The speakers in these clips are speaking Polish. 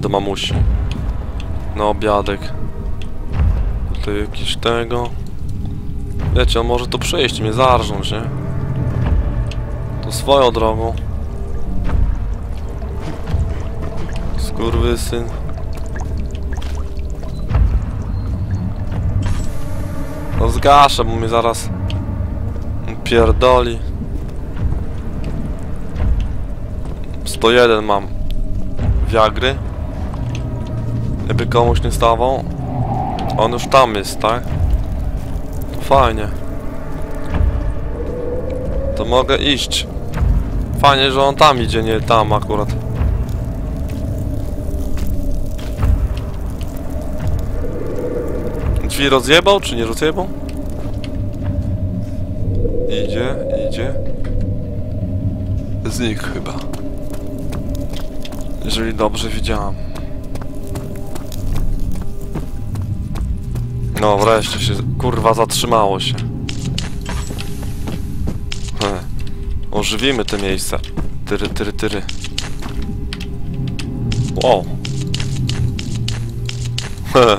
Do mamusi. Na obiadek. Tutaj jakiś tego. Wiecie, on może tu przyjść i mnie zarżnąć, nie? To swoją drogą. Skurwysyn. No zgaszę, bo mnie zaraz pierdoli. 101 mam Viagry. Jakby komuś nie stawał. On już tam jest, tak? To fajnie. To mogę iść. Fajnie, że on tam idzie, nie tam akurat. Drzwi rozjebał, czy nie rozjebał? Idzie, idzie. Znikł chyba. Jeżeli dobrze widziałam. No wreszcie się, kurwa, zatrzymało się. He. Ożywimy te miejsca. Tyry, tyry, tyry. Wow. He.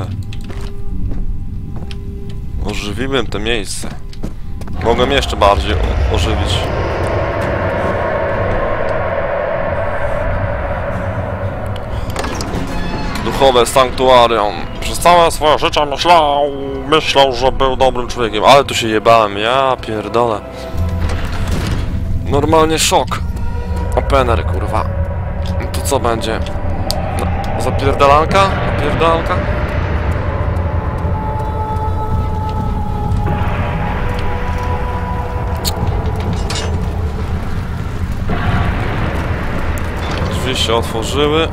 Ożywimy te miejsce. Mogłem jeszcze bardziej ożywić. Duchowe sanktuarium. Przez całe swoje życie myślał, myślał, że był dobrym człowiekiem, ale tu się jebałem, ja pierdolę. Normalnie szok. Opener, kurwa. Tu co będzie? No, zapierdalanka? Zapierdalanka? Drzwi się otworzyły.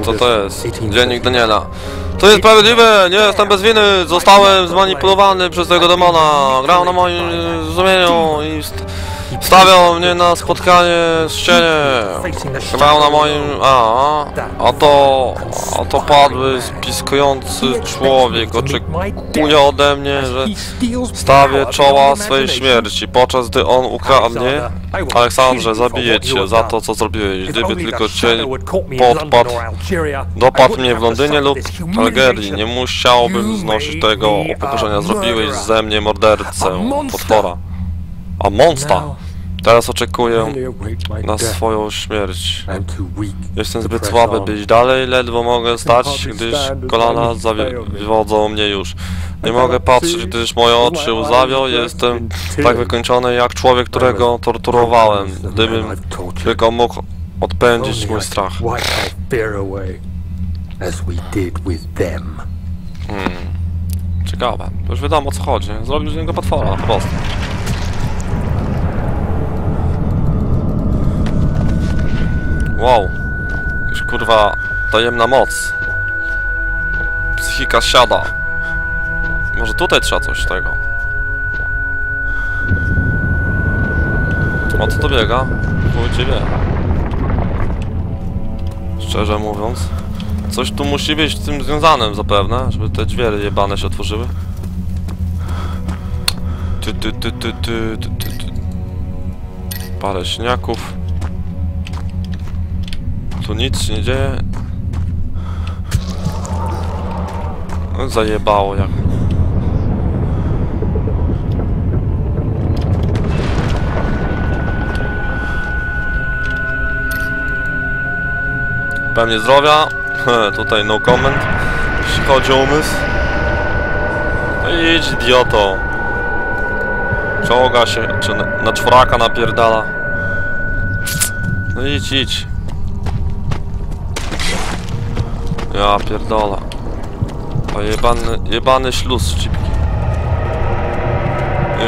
Co to jest? Dziennik Daniela. To jest sprawiedliwe! Nie jestem bez winy! Zostałem zmanipulowany przez tego demona! Grał na moim sumieniu i st stawiał mnie na spotkanie z cieniem! Grał na moim... A, to... A to padły spiskujący człowiek oczekuje ode mnie, że stawię czoła swej śmierci, podczas gdy on ukradnie. Aleksandrze, zabiję cię za to, co zrobiłeś. Gdyby tylko cię podpadł, dopadł mnie w Londynie lub Algerii, nie musiałbym znosić tego upokorzenia. Zrobiłeś ze mnie mordercę, potwora. A monsta! Teraz oczekuję na swoją śmierć. Jestem zbyt słaby, by iść dalej, ledwo mogę stać, gdyż kolana zawodzą mnie już. Nie mogę patrzeć, gdyż moje oczy łzawią, jestem tak wykończony jak człowiek, którego torturowałem. Gdybym tylko mógł odpędzić mój strach. Hmm. Ciekawe. Już wiadomo o co chodzi. Zrobił z niego potwora, po prostu. Wow. Jakaś kurwa tajemna moc. Psychika siada. Może tutaj trzeba coś tego. O co to biega? Chuj cię wie. Szczerze mówiąc. Coś tu musi być z tym związanym zapewne, żeby te drzwi jebane się otworzyły. Ty, ty, ty, ty, ty, ty, ty. Parę śniaków. Tu nic się nie dzieje. No, zajebało jak. Pewnie zdrowia. Tutaj no comment. Jeśli chodzi o umysł. No idź idioto. Czołga się, czy na, na czworaka napierdala. No idź, idź. Ja pierdolę. O jebany, jebany śluz szczypki.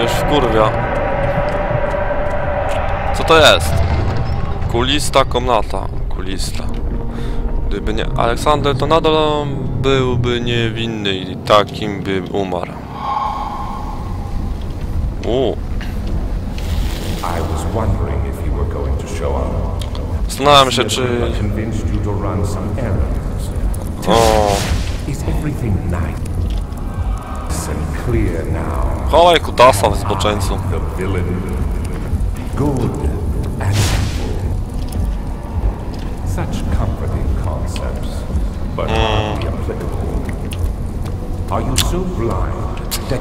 Już wkurwia. Co to jest? Kulista komnata. Kulista. Gdyby nie Aleksander, to nadal byłby niewinny i takim by umarł. U, I was wondering if you were going to show up. zastanawiam się, czy... O. Cholej kutasa w zboczeńcu. Hmm.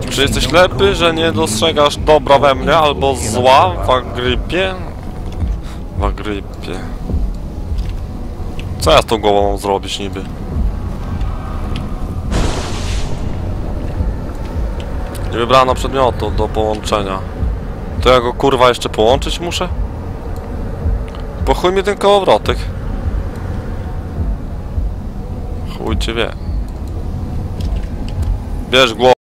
Czy jesteś ślepy, że nie dostrzegasz dobra we mnie albo zła w agrypie? W agrypie. Co ja z tą głową mam zrobić niby? Nie wybrano przedmiotu do połączenia. To ja go kurwa jeszcze połączyć muszę? Po chuj mi ten kołowrotek. Chuj cię wie. Bierz głowę.